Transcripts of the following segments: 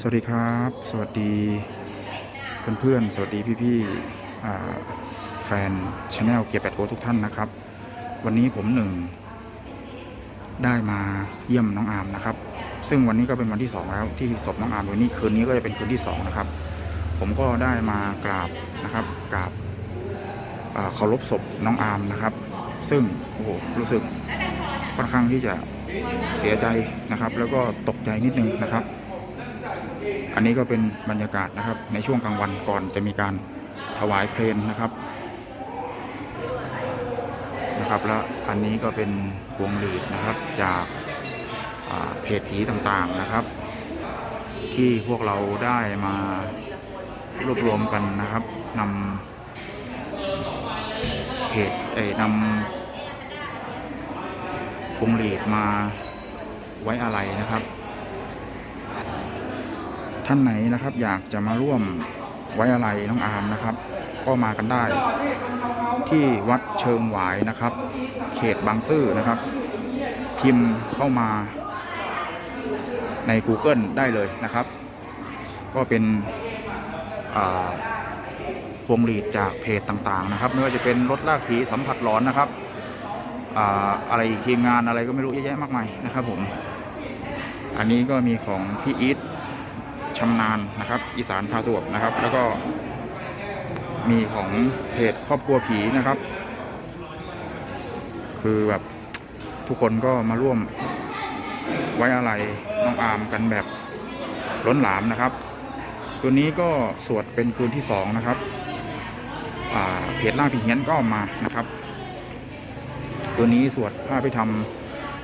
สวัสดีครับ สวัสดีเพื่อนๆ สวัสดีพี่ๆอ่แฟนชาแนลเกียร์แปดโกทุกท่านนะครับ วันนี้ผมหนึ่ง ได้มาเยี่ยมน้องอามนะครับ ซึ่งวันนี้ก็เป็นวันที่สองแล้วที่ศพน้องอามวันนี้คืนนี้ก็จะเป็นคืนที่สองนะครับ ผมก็ได้มากราบนะครับกราบอ่าเคารพศพน้องอามนะครับ ซึ่งโอ้โหรู้สึกค่อนข้างที่จะเสียใจนะครับ แล้วก็ตกใจนิดนึงนะครับ อันนี้ก็เป็นบรรยากาศนะครับในช่วงกลางวันก่อนจะมีการถวายเพลงนะครับนะครับแล้วอันนี้ก็เป็นพวงหลีดนะครับจากาเพจผีต่างๆนะครับ ที่พวกเราได้มารวบรวมกันนะครับนำเพจเอ้ยนำพวงหลีดมาไว้อะไรนะครับ ท่านไหนนะครับ อยากจะมาร่วมไว้อะไรน้องอามนะครับ ก็มากันได้ ที่วัดเชิงหวายนะครับ เขตบางซื่อนะครับ พิมพ์เข้ามาใน Google ได้เลยนะครับ ก็เป็นพวงหลีดจากเพจต่างๆนะครับไม่ว่าจะเป็นรถลากผีสัมผัสหลอนนะครับอ่าอะไรอีกทีมงานอะไรก็ไม่รู้เยอะแยะมากมายนะครับผม อันนี้ก็มีของพี่อีท ชำนาญนะครับ อีสานพาสวบนะครับ แล้วก็มีของเพจครอบครัวผีนะครับ คือแบบทุกคนก็มาร่วมไว้อะไรน้องอามกันแบบล้นหลามนะครับคืนนี้ก็สวดเป็นคืนที่สองนะครับเพจล่างผีเฮียนก็มานะครับคืนนี้สวดพระพิธรรม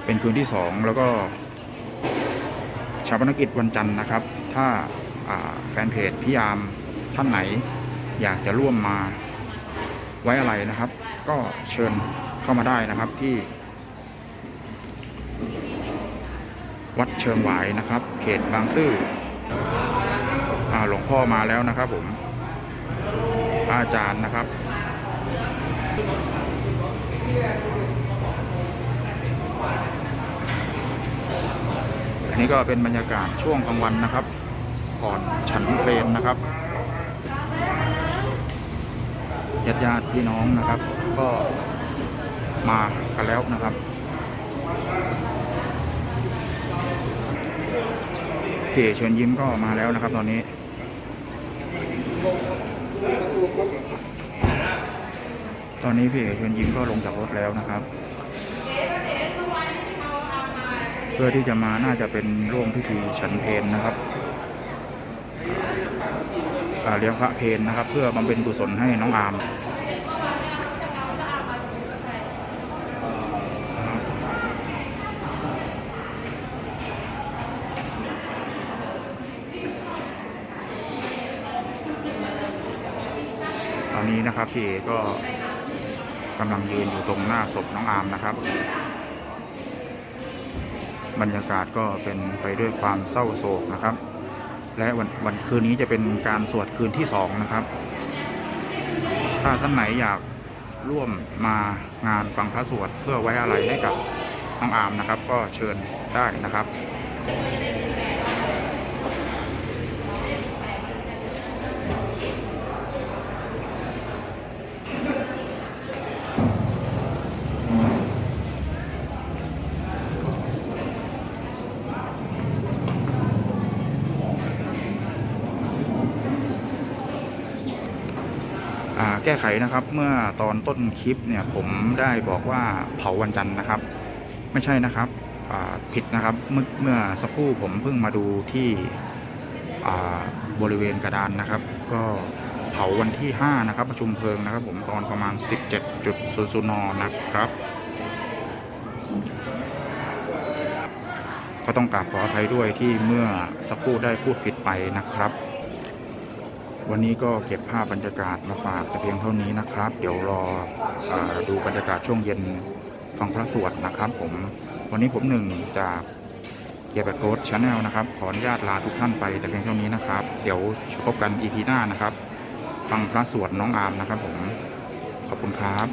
เป็นคืนที่สองแล้วก็ชาปนกิจวันจันทร์นะครับ ถ้าาแฟนเพจพี่ยามท่านไหน อยากจะร่วมมาไว้อะไรนะครับ ก็เชิญเข้ามาได้นะครับที่ วัดเชิงหวายนะครับ เขตบางซื่ออหลวงพ่อมาแล้วนะครับผม อาจารย์นะครับอันนี้ก็เป็นบรรยากาศช่วงกลางวันนะครับ ก่อนฉันเพลนนะครับญาติญาติพี่น้องนะครับ ก็มากันแล้วนะครับเพจเชิญยิ้มก็มาแล้วนะครับ ตอนนี้ตอนนี้พี่เอกชิญยิ้มก็ลงจากรถแล้วนะครับ เพื่อที่จะมาน่าจะเป็นร่วมพิธีฉันเพนนะครับ เลี้ยงพระเพนนะครับ เพื่อบำเพ็ญกุศลให้น้องอามตอนนี้นะครับพี่เอก็กำลังยืนอยู่ตรงหน้าศพน้องอามนะครับ บรรยากาศก็เป็นไปด้วยความเศร้าโศกนะครับ และวันวันคืนนี้จะเป็นการสวดคืนที่สองนะครับ ถ้าท่านไหนอยากร่วมมางานฟังพระสวดเพื่อไว้อะไรให้กับน้องอามนะครับ ก็เชิญได้นะครับ แก้ไขนะครับ เมื่อตอนต้นคลิปเนี่ยผมได้บอกว่าเผาวันจันทร์นะครับ ไม่ใช่นะครับผิดนะครับเมื่อเมื่อสักครู่ผมเพิ่งมาดูที่บริเวณกระดานนะครับ ก็เผาวันที่ 5 นะครับ ประชุมเพลิงนะครับ ผมตอนประมาณ 17.00นนะครับ ก็ต้องกราบขออภัยด้วยที่เมื่อสักครู่ได้พูดผิดไปนะครับ วันนี้ก็เก็บภาพบรรยากาศมาฝากแต่เพียงเท่านี้นะครับ เดี๋ยวรออดูบรรยากาศช่วงเย็นฟังพระสวดนะครับ ผมวันนี้ผมหนึ่งจากเกียร์แบทโรสชาแนลนะครับ ขออนุญาตลาทุกท่านไปแต่เพียงเท่านี้นะครับ เดี๋ยวพบกันอีพีหน้านะครับ ฟังพระสวดน้องอาร์มนะครับผมขอบคุณครับ